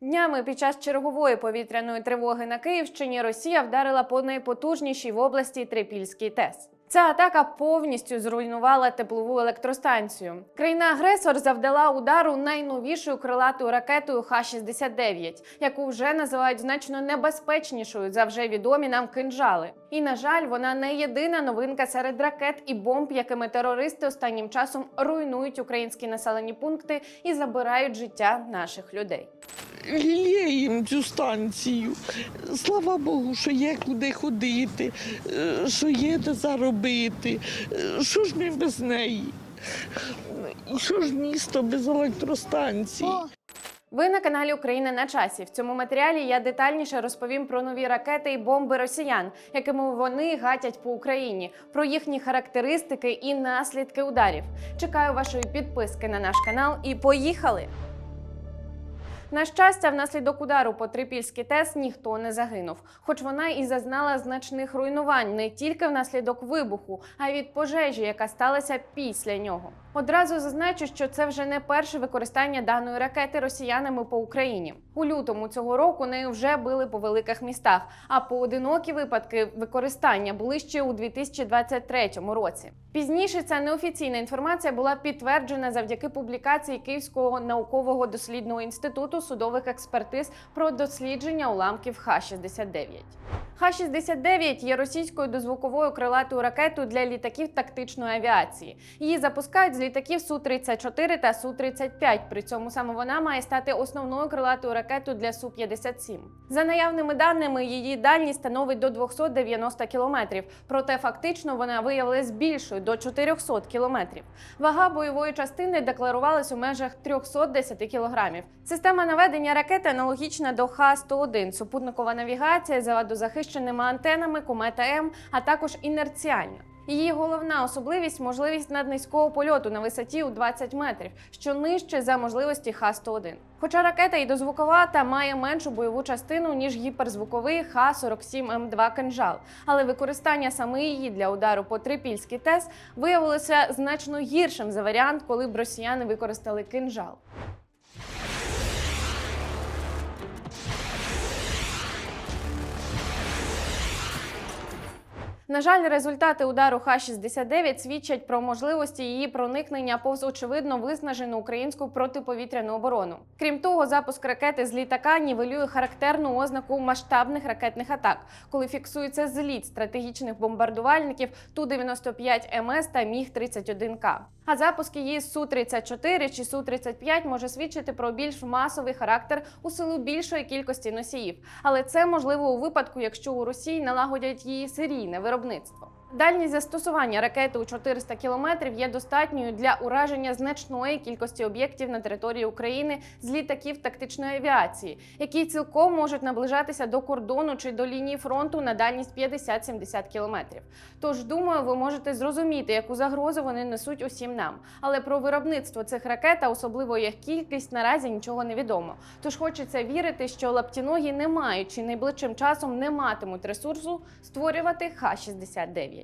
Днями під час чергової повітряної тривоги на Київщині Росія вдарила по найпотужнішій в області Трипільський ТЕС. Ця атака повністю зруйнувала теплову електростанцію. Країна-агресор завдала удару найновішою крилатою ракетою Х-69, яку вже називають значно небезпечнішою за вже відомі нам кинжали. І на жаль, вона не єдина новинка серед ракет і бомб, якими терористи останнім часом руйнують українські населені пункти і забирають життя наших людей. Лілеєм цю станцію. Слава Богу, що є куди ходити, е, що є де заробити. Е, Що ж ми без неї? Що ж місто без електростанції? Ви на каналі Україна на часі. В цьому матеріалі я детальніше розповім про нові ракети і бомби росіян, якими вони гатять по Україні, про їхні характеристики і наслідки ударів. Чекаю вашої підписки на наш канал і поїхали! На щастя, внаслідок удару по Трипільський ТЕС ніхто не загинув, хоч вона і зазнала значних руйнувань не тільки внаслідок вибуху, а й від пожежі, яка сталася після нього. Одразу зазначу, що це вже не перше використання даної ракети росіянами по Україні. У лютому цього року нею вже били по великих містах, а поодинокі випадки використання були ще у 2023 році. Пізніше ця неофіційна інформація була підтверджена завдяки публікації Київського наукового дослідного інституту судових експертиз про дослідження уламків Х-69. Х-69 є російською дозвуковою крилатою ракетою для літаків тактичної авіації. Її запускають з літаків Су-34 та Су-35. При цьому саме вона має стати основною крилатою ракетою для Су-57. За наявними даними, її дальність становить до 290 кілометрів. Проте фактично вона виявилась більшою до 400 кілометрів. Вага бойової частини декларувалась у межах 310 кілограмів. Система наведення ракети аналогічна до Х-101, супутникова навігація за водозахищеними антенами, комета М, а також інерціальна. Її головна особливість можливість наднизького польоту на висоті у 20 метрів, що нижче за можливості Х-101. Хоча ракета і дозвукова та має меншу бойову частину ніж гіперзвуковий Х-47М2 кинжал, але використання саме її для удару по Трипільський ТЕС виявилося значно гіршим за варіант, коли б росіяни використали кинжал. На жаль, результати удару Х-69 свідчать про можливості її проникнення повз очевидно виснажену українську протиповітряну оборону. Крім того, запуск ракети з літака нівелює характерну ознаку масштабних ракетних атак, коли фіксується зліт стратегічних бомбардувальників Ту-95 МС та Міг-31К. А запуск її з Су-34 чи Су-35 може свідчити про більш масовий характер у силу більшої кількості носіїв. Але це можливо у випадку, якщо у Росії налагодять її серійне виробництво виробництво. Дальність застосування ракети у 400 кілометрів є достатньою для ураження значної кількості об'єктів на території України з літаків тактичної авіації, які цілком можуть наближатися до кордону чи до лінії фронту на дальність 50-70 кілометрів. Тож, думаю, ви можете зрозуміти, яку загрозу вони несуть усім нам. Але про виробництво цих ракет, а особливо їх кількість, наразі нічого не відомо. Тож хочеться вірити, що лаптіногі не мають чи найближчим часом не матимуть ресурсу створювати Х-69.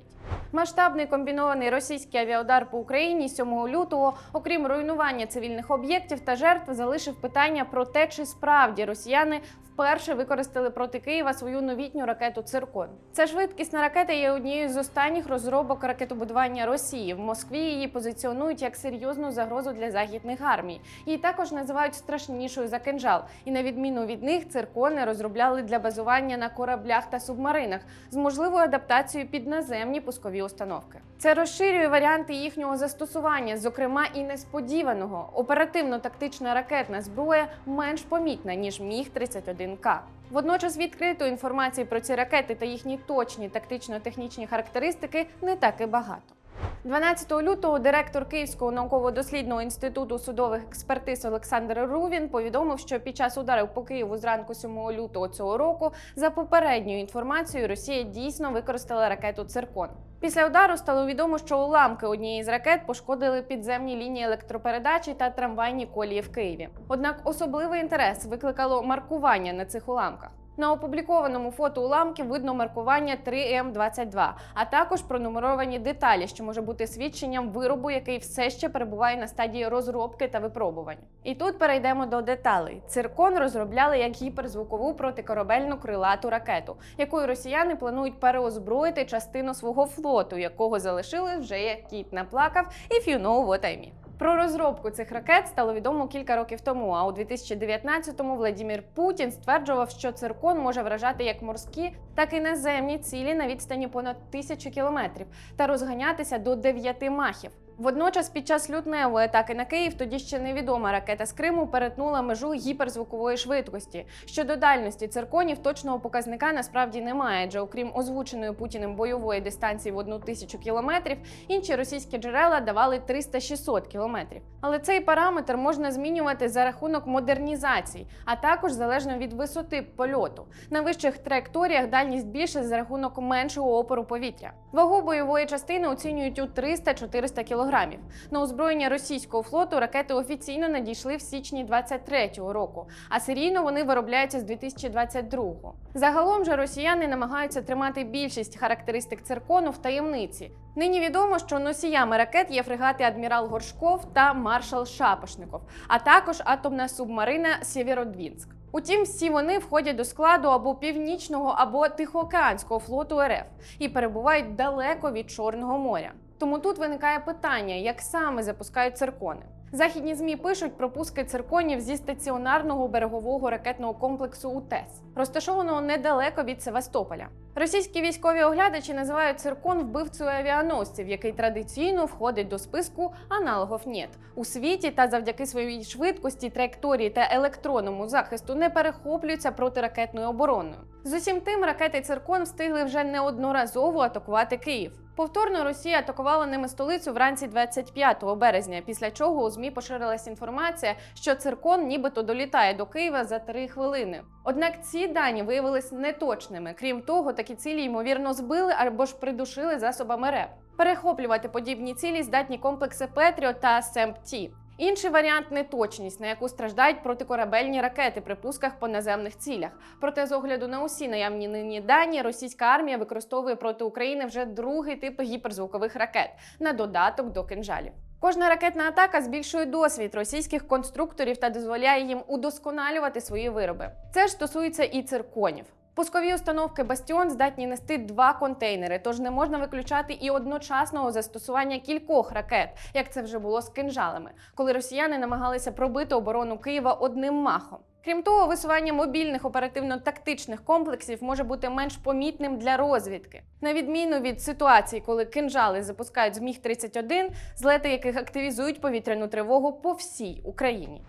Масштабний комбінований російський авіаудар по Україні 7 лютого, окрім руйнування цивільних об'єктів та жертв, залишив питання про те, чи справді росіяни вперше використали проти Києва свою новітню ракету Циркон. Ця швидкісна ракета є однією з останніх розробок ракетобудування Росії. В Москві її позиціонують як серйозну загрозу для західних армій. Її також називають страшнішою за кинжал. І на відміну від них, циркони розробляли для базування на кораблях та субмаринах з можливою адаптацією під наземні пускові установки. Це розширює варіанти їхнього застосування, зокрема і несподіваного. Оперативно-тактична ракетна зброя менш помітна ніж міг 31 к Водночас відкритої інформації про ці ракети та їхні точні тактично-технічні характеристики не так і багато. 12 лютого директор Київського науково-дослідного інституту судових експертиз Олександр Рувін повідомив, що під час ударів по Києву зранку 7 лютого цього року, за попередньою інформацією, Росія дійсно використала ракету Циркон. Після удару стало відомо, що уламки однієї з ракет пошкодили підземні лінії електропередачі та трамвайні колії в Києві. Однак особливий інтерес викликало маркування на цих уламках. На опублікованому фото уламків видно маркування 3М22, а також пронумеровані деталі, що може бути свідченням виробу, який все ще перебуває на стадії розробки та випробувань. І тут перейдемо до деталей. Циркон розробляли як гіперзвукову протикорабельну крилату ракету, якою росіяни планують переозброїти частину свого флоту, якого залишили вже як кіт наплакав, if you know what I mean. Про розробку цих ракет стало відомо кілька років тому. А у 2019-му Владімір Путін стверджував, що циркон може вражати як морські, так і наземні цілі на відстані понад тисячу кілометрів та розганятися до 9 махів. Водночас, під час лютневої атаки на Київ, тоді ще невідома ракета з Криму перетнула межу гіперзвукової швидкості. Щодо дальності цирконів, точного показника насправді немає, адже окрім озвученої Путіним бойової дистанції в одну тисячу кілометрів, інші російські джерела давали 300-600 кілометрів. Але цей параметр можна змінювати за рахунок модернізацій, а також залежно від висоти польоту. На вищих траєкторіях дальність більше за рахунок меншого опору повітря. Вагу бойової частини оцінюють у 300-400 кілограмів. На озброєння російського флоту ракети офіційно надійшли в січні 23-го року, а серійно вони виробляються з 2022-го. Загалом же росіяни намагаються тримати більшість характеристик циркону в таємниці. Нині відомо, що носіями ракет є фрегати Адмірал Горшков та маршал Шапошников, а також атомна субмарина Сєвєродвінськ. Утім, всі вони входять до складу або північного, або тихоокеанського флоту РФ і перебувають далеко від Чорного моря. Тому тут виникає питання, як саме запускають циркони. Західні змі пишуть про пуски цирконів зі стаціонарного берегового ракетного комплексу УТЕС, розташованого недалеко від Севастополя. Російські військові оглядачі називають циркон вбивцею авіаносців, який традиційно входить до списку аналогов НЕТ. у світі та завдяки своїй швидкості, траєкторії та електронному захисту не перехоплюються протиракетною обороною. З усім тим ракети циркон встигли вже неодноразово атакувати Київ. Повторно Росія атакувала ними столицю вранці 25 березня, після чого у змі поширилась інформація, що циркон нібито долітає до Києва за три хвилини. Однак ці дані виявились неточними. Крім того, такі цілі ймовірно збили або ж придушили засобами РЕП. Перехоплювати подібні цілі здатні комплекси Петріо та СЕМП-Ті. Інший варіант неточність, на яку страждають протикорабельні ракети при пусках по наземних цілях. Проте, з огляду на усі наявні нині дані, російська армія використовує проти України вже другий тип гіперзвукових ракет на додаток до кинжалів. Кожна ракетна атака збільшує досвід російських конструкторів та дозволяє їм удосконалювати свої вироби. Це ж стосується і цирконів. Пускові установки Бастіон здатні нести два контейнери, тож не можна виключати і одночасного застосування кількох ракет, як це вже було з кинжалами, коли росіяни намагалися пробити оборону Києва одним махом. Крім того, висування мобільних оперативно-тактичних комплексів може бути менш помітним для розвідки, на відміну від ситуації, коли кинжали запускають з міг 31 злети яких активізують повітряну тривогу по всій Україні.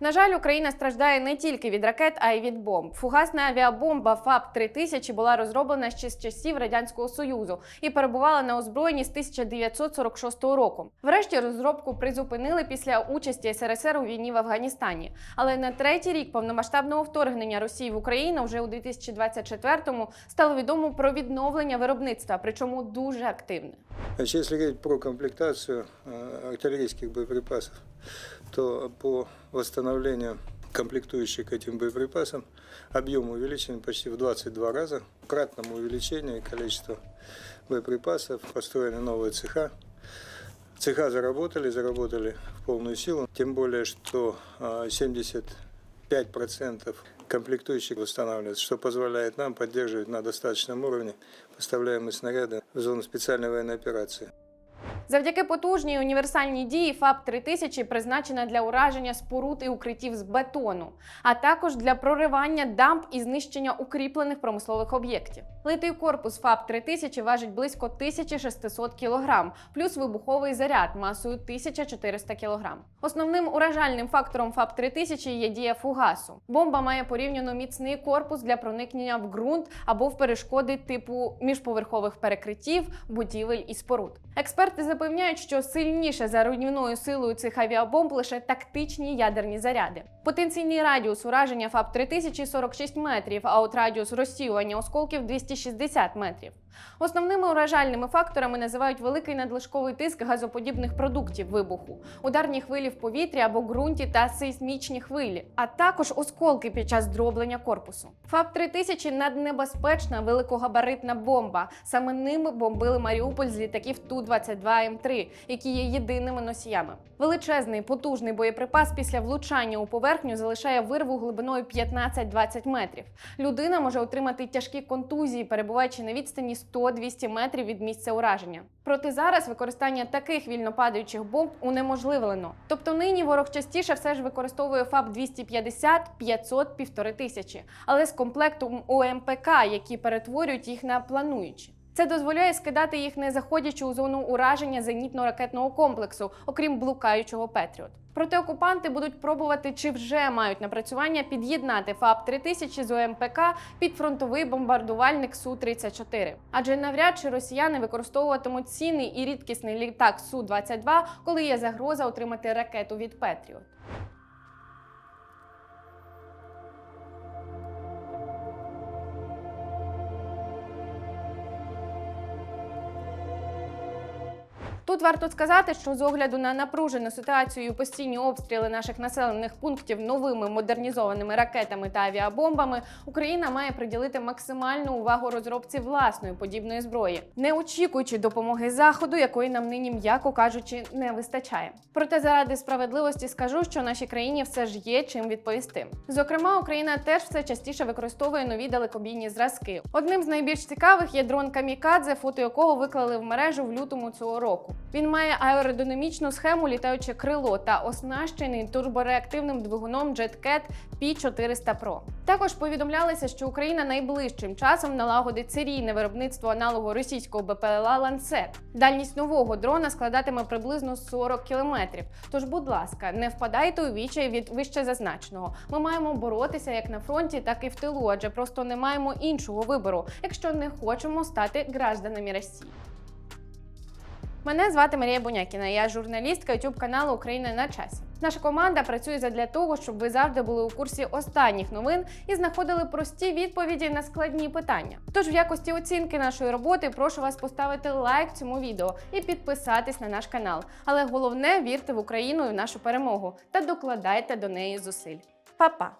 На жаль, Україна страждає не тільки від ракет, а й від бомб. Фугасна авіабомба ФАП 3000 була розроблена ще з часів радянського союзу і перебувала на озброєнні з 1946 року. Врешті розробку призупинили після участі СРСР у війні в Афганістані. Але на третій рік повномасштабного вторгнення Росії в Україну вже у 2024-му стало відомо про відновлення виробництва, причому дуже активне. Если говорить про комплектацию э, артиллерийских боеприпасов, то по восстановлению комплектующих к этим боеприпасам объем увеличен почти в 22 раза. Кратному увеличению количества боеприпасов построены новые цеха. Цеха заработали, заработали в полную силу. Тем более, что э, 75% комплектующих восстанавливается, что позволяет нам поддерживать на достаточном уровне поставляемые снаряды в зону специальной военной операции. Завдяки потужній універсальній дії ФАП 3000 призначена для ураження споруд і укриттів з бетону, а також для проривання дамб і знищення укріплених промислових об'єктів. Литий корпус ФАП 3000 важить близько 1600 кг, плюс вибуховий заряд масою 1400 кг. Основним уражальним фактором ФАП 3000 є дія фугасу. Бомба має порівняно міцний корпус для проникнення в ґрунт або в перешкоди типу міжповерхових перекриттів, будівель і споруд. Експерти запевняють, що сильніше за руйнівною силою цих авіабомб лише тактичні ядерні заряди. Потенційний радіус ураження ФАП 3000 – 46 метрів, а от радіус розсіювання осколків 260 метрів. Основними уражальними факторами називають великий надлишковий тиск газоподібних продуктів вибуху, ударні хвилі в повітрі або ґрунті та сейсмічні хвилі, а також осколки під час дроблення корпусу. ФАП 3000 наднебезпечна великогабаритна бомба. Саме ними бомбили Маріуполь з літаків Ту-22М3, які є єдиними носіями. Величезний потужний боєприпас після влучання у поверхню залишає вирву глибиною 15-20 метрів. Людина може отримати тяжкі контузії, перебуваючи на відстані 100-200 метрів від місця ураження. Проте зараз використання таких вільнопадаючих бомб унеможливлено. Тобто нині ворог частіше все ж використовує ФАБ 250, 500, 1500, але з комплектом ОМПК, які перетворюють їх на плануючі. Це дозволяє скидати їх не заходячи у зону ураження зенітно-ракетного комплексу, окрім блукаючого Петріот. Проте окупанти будуть пробувати чи вже мають напрацювання під'єднати ФАБ 3000 з ОМПК під фронтовий бомбардувальник су 34 Адже навряд чи росіяни використовуватимуть цінний і рідкісний літак су 22 коли є загроза отримати ракету від Петріот. Тут варто сказати, що з огляду на напружену ситуацію постійні обстріли наших населених пунктів новими модернізованими ракетами та авіабомбами, Україна має приділити максимальну увагу розробці власної подібної зброї, не очікуючи допомоги заходу, якої нам нині, м'яко кажучи, не вистачає. Проте заради справедливості скажу, що нашій країні все ж є чим відповісти. Зокрема, Україна теж все частіше використовує нові далекобійні зразки. Одним з найбільш цікавих є дрон Камікадзе, фото якого виклали в мережу в лютому цього року. Він має аеродинамічну схему літаюче крило та оснащений турбореактивним двигуном JetCat P400 Pro. Також повідомлялося, що Україна найближчим часом налагодить серійне виробництво аналогу російського БПЛА Ланцет. Дальність нового дрона складатиме приблизно 40 кілометрів. Тож, будь ласка, не впадайте у вічай від вище зазначеного. Ми маємо боротися як на фронті, так і в тилу, адже просто не маємо іншого вибору, якщо не хочемо стати гражданами Росії. Мене звати Марія Бунякіна. Я журналістка youtube каналу Україна на часі. Наша команда працює задля того, щоб ви завжди були у курсі останніх новин і знаходили прості відповіді на складні питання. Тож, в якості оцінки нашої роботи, прошу вас поставити лайк цьому відео і підписатись на наш канал. Але головне вірте в Україну і в нашу перемогу та докладайте до неї зусиль. Па-па!